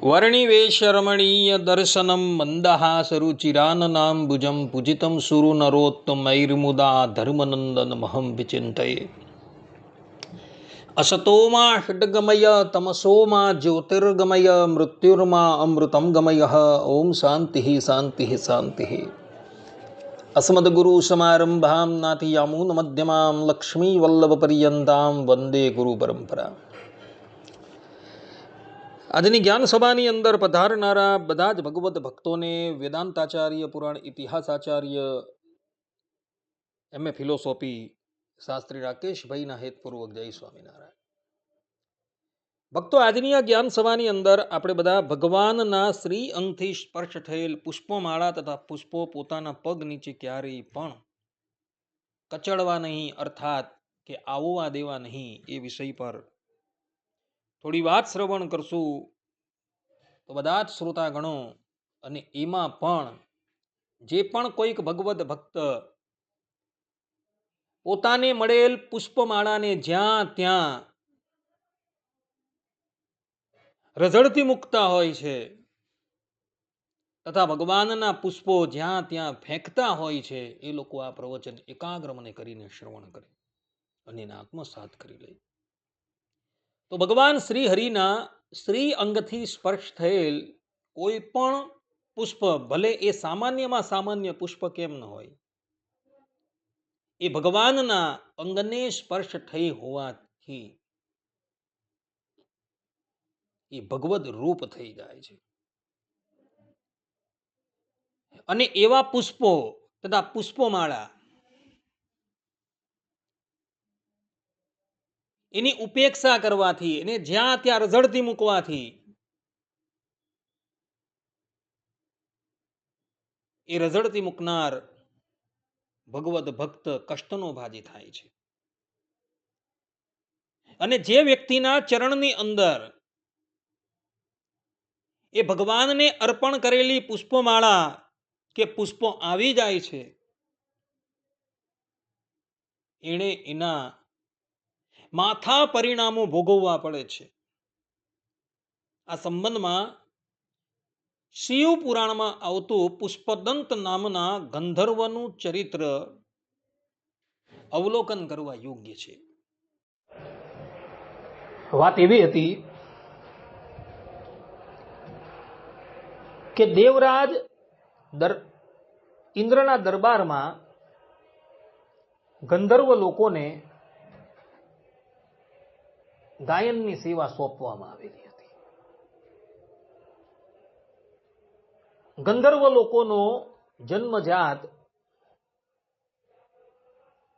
વર્ણિવેશરમણીયદર્શनं મન્દહાસરુચિરાનનામ્બુજं પૂજિतं સુરુનરોત્તમૈર્મુદા ધર્મનંદનમહં વિચિંતયે અસતોમાં ષડગમય તમસોમાં જ્યોતિર્ગમય મૃત્યુર્માં અમૃતમ ગમય ઓમ શાંતિ શાંતિ શાંતિ અસ્મદગુરુસમારંભાં નાથિયામૂનમધ્યમાં લક્ષ્મીવલ્લભપર્યંતાં વંદે ગુરુપરંપરા આજની જ્ઞાન સભાની અંદર પધારનારા બધા જ ભગવત ભક્તોને વેદાંતાચાર્ય, પુરાણ ઇતિહાસાચાર્ય એમએ ફિલોસોફી શાસ્ત્રી રાકેશભાઈના હેતપૂર્વક જય સ્વામિનારાયણ. ભક્તો, આજની આ જ્ઞાન સભાની અંદર આપણે બધા ભગવાનના શ્રી અંગથી સ્પર્શ થયેલ પુષ્પમાળા તથા પુષ્પો પોતાના પગ નીચે ક્યારેય પણ કચડવા નહીં, અર્થાત કે આવવા દેવા નહીં એ વિષય પર થોડી વાત શ્રવણ કરશું. તો બધા જ શ્રોતાગણો અને એમાં પણ જે પણ કોઈક ભગવદ્ ભક્ત પોતાને મળેલ પુષ્પમાળાને જ્યાં ત્યાં રઝળથી મૂકતા હોય છે તથા ભગવાનના પુષ્પો જ્યાં ત્યાં ફેંકતા હોય છે, એ લોકો આ પ્રવચન એકાગ્ર મને કરીને શ્રવણ કરે અને એને આત્મસાત કરી લે. તો ભગવાન શ્રી હરિના શ્રી અંગથી સ્પર્શ થયેલ કોઈ પણ પુષ્પ, ભલે એ સામાન્યમાં સામાન્ય પુષ્પ કેમ ન હોય, એ ભગવાનના અંગને સ્પર્શ થઈ હોવાથી એ ભગવદ રૂપ થઈ જાય છે. અને એવા પુષ્પો તથા પુષ્પમાળા એની ઉપેક્ષા કરવાથી, એને જ્યાં ત્યાં રઝળતી મૂકવાથી, એ રઝળતી મૂકનાર ભગવત ભક્ત કષ્ટનો ભાજી થાય છે. અને જે વ્યક્તિના ચરણની અંદર એ ભગવાનને અર્પણ કરેલી પુષ્પમાળા કે પુષ્પો આવી જાય છે, એણે એના માથા પરિણામો ભોગવવા પડે છે. આ સંબંધમાં શિવ પુરાણમાં આવતું પુષ્પદંત નામના ગંધર્વનું ચરિત્ર અવલોકન કરવા યોગ્ય છે. વાત એવી હતી કે દેવરાજ દર, ઇન્દ્રના દરબારમાં ગંધર્વ લોકોને ગાયનની સેવા સોંપવામાં આવેલી હતી. ગંધર્વ લોકોનો જન્મજાત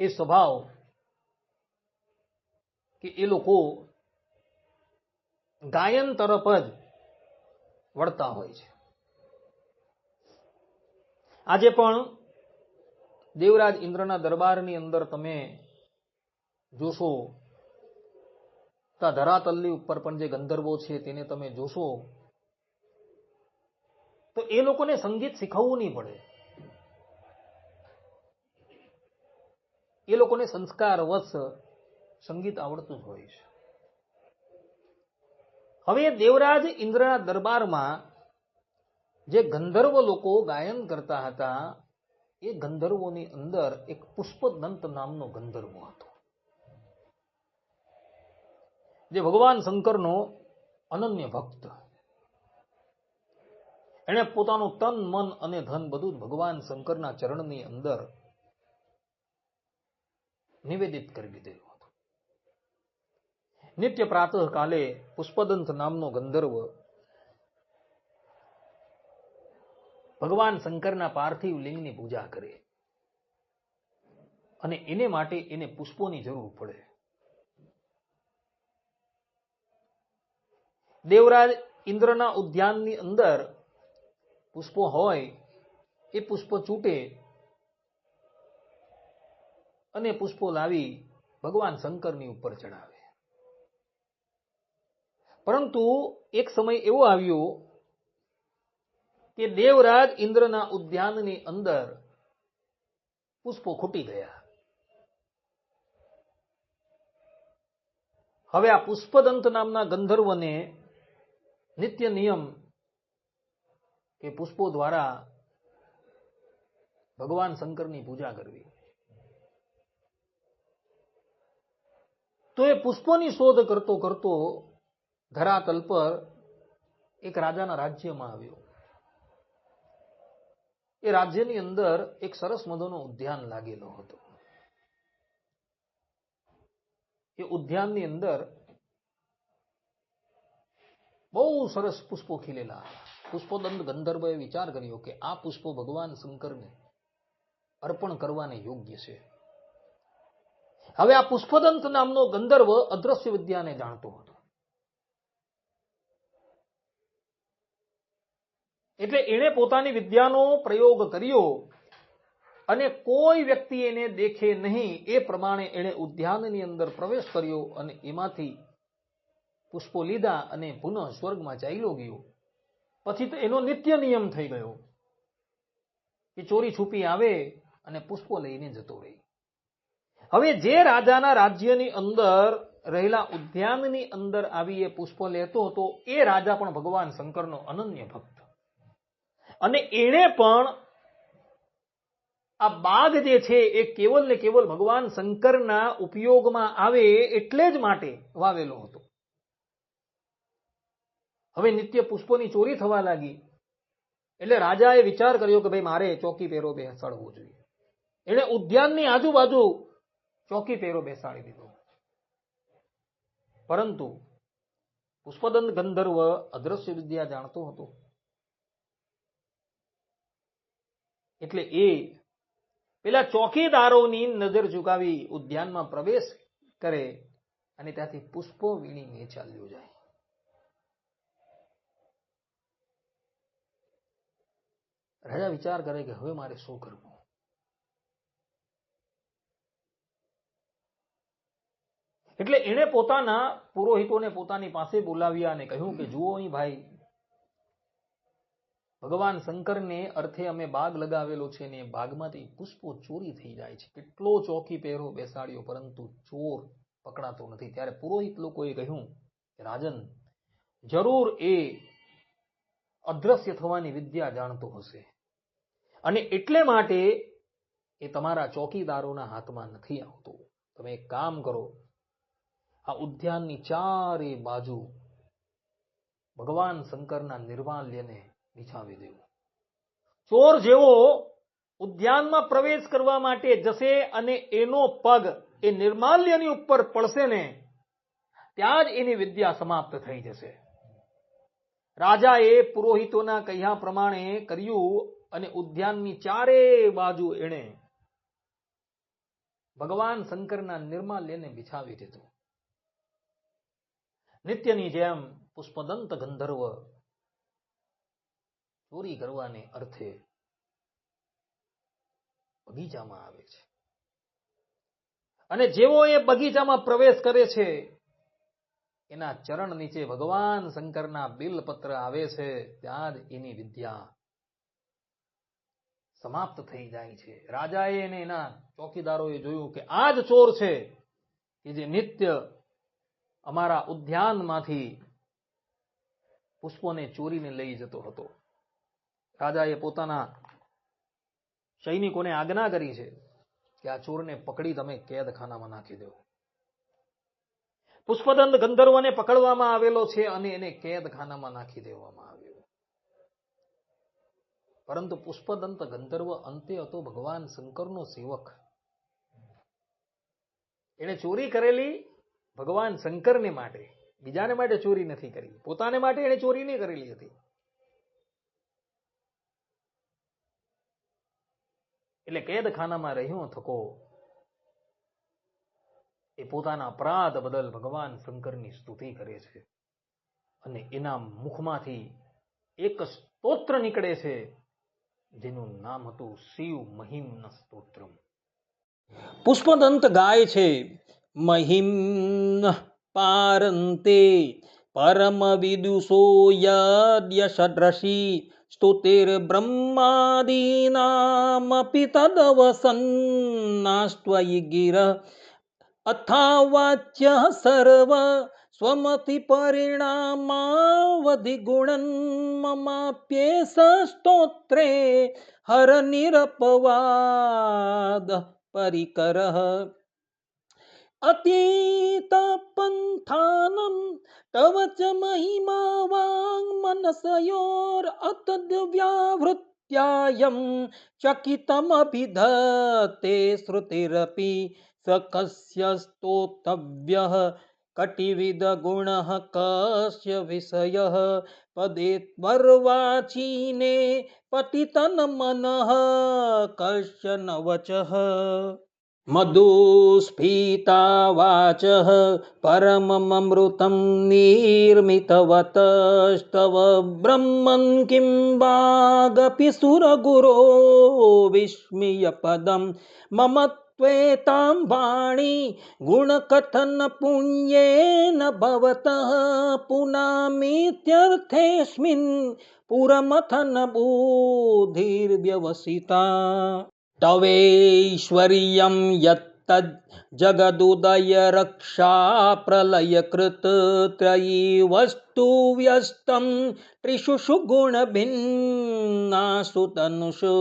એ સ્વભાવ કે એ લોકો ગાયન તરફ જ વળતા હોય છે. આજે પણ દેવરાજ ઇન્દ્રના દરબારની અંદર તમે જોશો તા ધરાતલની ઉપર પણ જે ગંધર્વો છે તેને તમે જોશો, તો એ લોકોને સંગીત શીખવવું નહીં પડે. એ લોકોને સંસ્કાર વશ સંગીત આવડતું જ હોય છે. હવે દેવરાજ ઇન્દ્રના દરબારમાં જે ગંધર્વ લોકો ગાયન કરતા હતા, એ ગંધર્વોની અંદર એક પુષ્પદંત નામનો ગંધર્વ હતો. જે ભગવાન શંકરનો અનન્ય ભક્ત. એણે પોતાનું તન, મન અને ધન બધું ભગવાન શંકરના ચરણની અંદર નિવેદિત કરી દીધેલું હતું. નિત્ય પ્રાતઃ કાલે પુષ્પદંત નામનો ગંધર્વ ભગવાન શંકરના પાર્થિવ લિંગની પૂજા કરે. અને એને માટે એને પુષ્પોની જરૂર પડે. દેવરાજ ઇન્દ્રના ઉદ્યાનની અંદર પુષ્પો હોય, એ પુષ્પો ચૂંટે અને પુષ્પો લાવી ભગવાન શંકરની ઉપર ચડાવે પરંતુ એક સમય એવો આવ્યો કે દેવરાજ ઇન્દ્રના ઉદ્યાનની અંદર પુષ્પો ખૂટી ગયા. હવે આ પુષ્પદંત નામના ગંધર્વને નિત્ય નિયમ કે પુષ્પો દ્વારા ભગવાન શંકરની પૂજા કરવી. તો એ પુષ્પોની શોધ કરતો કરતો ધરાતલ પર એક રાજાના રાજ્યમાં આવ્યો. એ રાજ્યની અંદર એક સરસ મજાનો ઉદ્યાન લાગેલો હતો. એ ઉદ્યાનની અંદર બહુ સરસ પુષ્પો ખીલેલા પુષ્પોદંત ગંધર્વએ વિચાર કર્યો કે આ પુષ્પો ભગવાન શંકરને અર્પણ કરવાને યોગ્ય છે. હવે આ પુષ્પદંત નામનો ગંધર્વ અદ્રશ્ય વિદ્યાને જાણતો હતો. એટલે એણે પોતાની વિદ્યાનો પ્રયોગ કર્યો અને કોઈ વ્યક્તિ એને દેખે નહીં એ પ્રમાણે એણે ઉદ્યાનની અંદર પ્રવેશ કર્યો અને એમાંથી પુષ્પો લીધા અને પુનઃ સ્વર્ગમાં ચાલ્યો ગયો. પછી તો એનો નિત્ય નિયમ થઈ ગયો કે ચોરી છુપી આવે અને પુષ્પો લઈને જતો રહે. હવે જે રાજાના રાજ્યની અંદર રહેલા ઉદ્યાનની અંદર આવી એ પુષ્પો લેતો હતો, એ રાજા પણ ભગવાન શંકરનો અનન્ય ભક્ત. અને એણે પણ આ બાગ જે છે એ કેવલ ને કેવલ ભગવાન શંકરના ઉપયોગમાં આવે એટલે જ માટે વાવેલો હતો. હવે નિત્ય પુષ્પોની ચોરી થવા લાગી. એટલે રાજાએ વિચાર કર્યો કે ભાઈ, મારે ચોકી પેરો બેસાડવો જોઈએ. એણે ઉદ્યાનની આજુબાજુ ચોકી પેરો બેસાડી દીધો. પરંતુ પુષ્પદંત ગંધર્વ અદ્રશ્ય વિદ્યા જાણતો હતો. એટલે એ પેલા ચોકીદારોની નજર ચુકાવી ઉદ્યાનમાં પ્રવેશ કરે અને ત્યાંથી પુષ્પો વીણીને ચાલ્યો જાય. રાજા વિચાર કરે કે હવે મારે શું કરવું? એટલે એણે પોતાના પુરોહિતોને પોતાની પાસે બોલાવ્યા અને કહ્યું કે જુઓ અહીં ભાઈ, ભગવાન શંકરને અર્થે અમે બાગ લગાવેલો છે ને બાગમાંથી પુષ્પો ચોરી થઈ જાય છે. કેટલો ચોકી પહેરો બેસાડ્યો, પરંતુ ચોર પકડાતો નથી. ત્યારે પુરોહિત લોકોએ કહ્યું કે રાજન, જરૂર એ અદ્રશ્ય થવાની વિદ્યા જાણતો હશે. અને એટલે માટે એ તમારા ચોકીદારોના હાથમાં નથી આવતું. તમે એક કામ કરો, આ ઉદ્યાનની ચારે બાજુ ભગવાન શંકરના નિર્માલ્યને બિછાવી દેવું ચોર જેવો ઉદ્યાનમાં પ્રવેશ કરવા માટે જશે અને એનો પગ એ નિર્માલ્યની ઉપર પડશે ને, ત્યાં જ એની વિદ્યા સમાપ્ત થઈ જશે. રાજાએ પુરોહિતોના કહ્યા પ્રમાણે કર્યું અને ઉદ્યાનની ચારે બાજુ એણે ભગવાન શંકરના નિર્માલ્યને બિછાવી દીધું. નિત્યની જેમ પુષ્પદંત ગંધર્વ ચોરી કરવાને અર્થે બગીચામાં આવે છે. અને જેવો એ બગીચામાં પ્રવેશ કરે છે, એના ચરણ નીચે ભગવાન શંકરના બિલપત્ર આવે છે, ત્યાં જ એની વિદ્યા સમાપ્ત થઈ જાય છે. રાજાએ અને એના ચોકીદારોએ જોયું કે આ જ ચોર છે કે જે નિત્ય અમારા ઉદ્યાનમાંથી પુષ્પોને ચોરીને લઈ જતો હતો. રાજાએ પોતાના સૈનિકોને આજ્ઞા કરી છે કે આ ચોરને પકડી તમે કેદખાનામાં નાખી દો. પુષ્પદંત ગંધર્વને પકડવામાં આવેલો છે અને એને કેદખાનામાં નાખી દેવામાં આવ્યો. પરંતુ પુષ્પદંત ગંધર્વ અંતે હતો ભગવાન શંકરનો સેવક. એણે ચોરી કરેલી ભગવાન શંકરને માટે, બીજાને માટે ચોરી નથી કરી, પોતાને માટે એણે ચોરી નહીં કરેલી હતી. એટલે કેદખાનામાં રહ્યો થકો. એ પોતાના અપરાધ બદલ ભગવાન શંકરની સ્તુતિ કરે છે. અને એના મુખમાંથી એક સ્તોત્ર નીકળે છે. જેનું નામ હતું શિવ મહિમ સ્તોત્રમ. પુષ્પદંત ગાય છે મહિમ પારંતે પરમ વિદુષો યદ્ય ષડ્રશી સ્તુતિર બ્રહ્માદીનામપિ તદવસન્નાસ્ત્વયી ગિર અથાવાચ્ય સર્વ स्वमति परिणामावधिगुणन् ममाप्येष स्तोत्रे हरनिरपवादः परिकरः अतीतपन्थानं तव च महिमा वाङ्मनसयोरतद्व्यावृत्यायं चकितमभिधत्ते श्रुतिरपि स कस्य स्तोतव्यः કટિવિદગુણઃ કસ્ય વિષયઃ પદે પર્વાચીને પતિતન મનઃ કશ્ય નવચઃ મધુસ્ફીતા વાચ પરમમૃતમ નિર્મિતવતસ્તવ બ્રહ્મન કિં વાગપી સુરગુરો વિસ્મિય પદમ મમત त्वेतां वाणी गुणकथनपुण्येन भवतः। पुनामीत्यर्थेऽस्मिन् पुरमथनबुधिर्व्यवसिता तवैश्वर्यं यत्तद् जगदुदयरक्षाप्रलयकृत् त्रयी वस्तु व्यस्तं त्रिषु गुणभिन्नासु तनुषु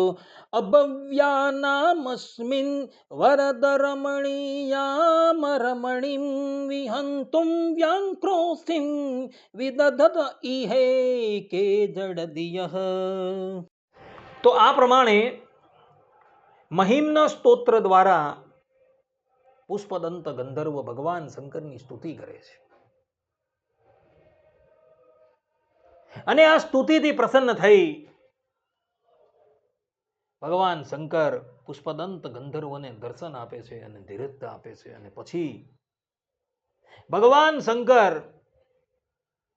અભવ્યાનામસ્મિન વરદ રમણીયામ રમણીમ વિહંતુમ વ્યાંક્રોસિમ વિદધત ઇહે કે જડદિયઃ તો આ પ્રમાણે મહિમના સ્તોત્ર દ્વારા પુષ્પદંત ગંધર્વ ભગવાન શંકરની સ્તુતિ કરે છે અને આ સ્તુતિથી પ્રસન્ન થઈ ભગવાન શંકર પુષ્પદંત ગંધર્વને દર્શન આપે છે અને ધીરજતા આપે છે અને પછી ભગવાન શંકર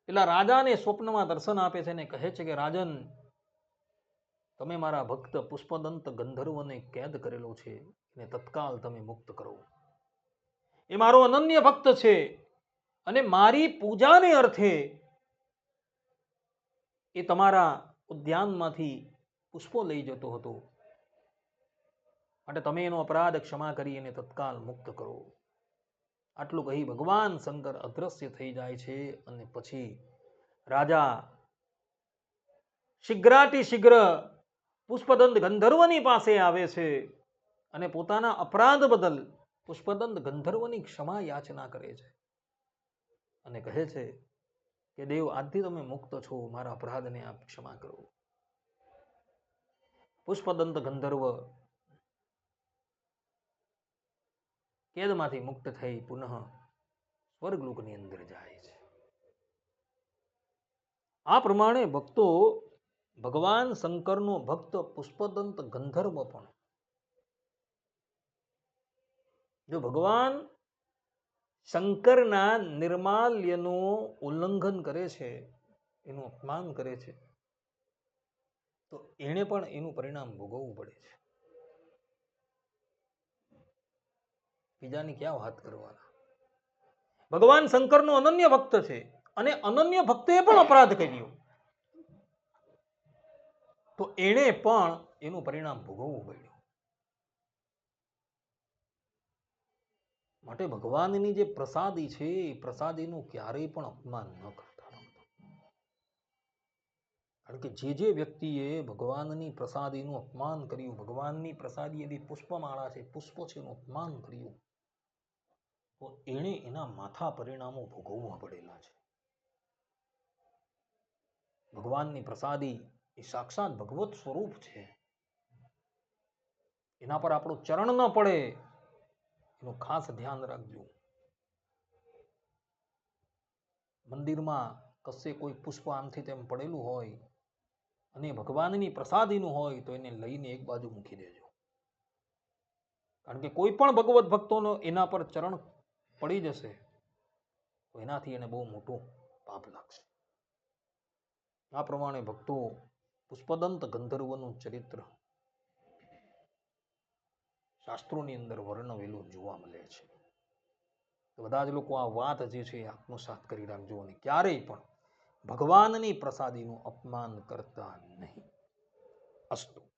પેલા રાજાને સ્વપ્નમાં દર્શન આપે છે અને કહે છે કે, રાજન, તમે મારા ભક્ત પુષ્પદંત ગંધર્વને કેદ કરેલો છે અને તત્કાલ તમે મુક્ત કરો. એ મારો અનન્ય ભક્ત છે અને મારી પૂજાને અર્થે એ તમારા ઉદ્યાનમાંથી પુષ્પો લઈ જતો હતો. માટે તમે એનો અપરાધ ક્ષમા કરી એને તત્કાલ મુક્ત કરો. આટલું કહી ભગવાન શંકર અદ્રશ્ય થઈ જાય છે અને પછી રાજા શીઘ્રાતિ શીઘ્ર પુષ્પદંત ગંધર્વની પાસે આવે છે અને પોતાના અપરાધ બદલ પુષ્પદંત ગંધર્વની ક્ષમા યાચના કરે છે. અને કહે છે કે, દેવ, આજથી તમે મુક્ત છો, મારા અપરાધને આપ ક્ષમા કરો. પુષ્પદંત ગંધર્વ કેદમાંથી મુક્ત થઈ પુનઃ સ્વર્ગલોકની અંદર જાય છે. આ પ્રમાણે ભક્તો ભગવાન શંકરનો ભક્ત પુષ્પદંત ગંધર્વ પણ. જો ભગવાન શંકરના નિર્માલ્યનું ઉલ્લંઘન કરે છે, એનું અપમાન કરે છે, તો એણે પણ એનું પરિણામ ભોગવવું પડે છે. બીજાની ક્યાં વાત કરવાના? ભગવાન શંકરનો અનન્ય ભક્ત છે અને અનન્ય ભક્તે પણ અપરાધ કર્યો. તો એણે પણ એનું પરિણામ ભોગવવું પડ્યું. માટે ભગવાનની જે પ્રસાદી છે, એ પ્રસાદીનું ક્યારેય પણ અપમાન ન કરતા કારણ કે જે જે વ્યક્તિએ ભગવાનની પ્રસાદીનું અપમાન કર્યું, ભગવાનની પ્રસાદી એવી પુષ્પમાળા છે, પુષ્પ છે એનું અપમાન કર્યું એણે એના માથા પરિણામો ભોગવવા પડેલા છે. ભગવાનની પ્રસાદી એ સાક્ષાત ભગવત સ્વરૂપ છે. એના પર આપણું ચરણ ન પડે, એનું ખાસ ધ્યાન રાખજો. મંદિરમાં કશે કોઈ પુષ્પ આમથી તેમ પડેલું હોય અને ભગવાનની પ્રસાદીનું હોય તો એને લઈને એક બાજુ મૂકી દેજો. કારણ કે કોઈ પણ ભગવત ભક્તોનો એના પર ચરણ પડી જશે, તો એનાથી એને બહુ મોટું પાપ લાગશે. આ પ્રમાણે ભક્તો પુષ્પદંત ગંધર્વનું ચરિત્ર શાસ્ત્રોની અંદર વર્ણવેલું જોવા મળે છે. બધા જ લોકો આ વાત જે છે આત્મસાત કરી રાખજો અને ક્યારેય પણ ભગવાનની પ્રસાદીનું અપમાન કરતા નહીં. અસ્તુ.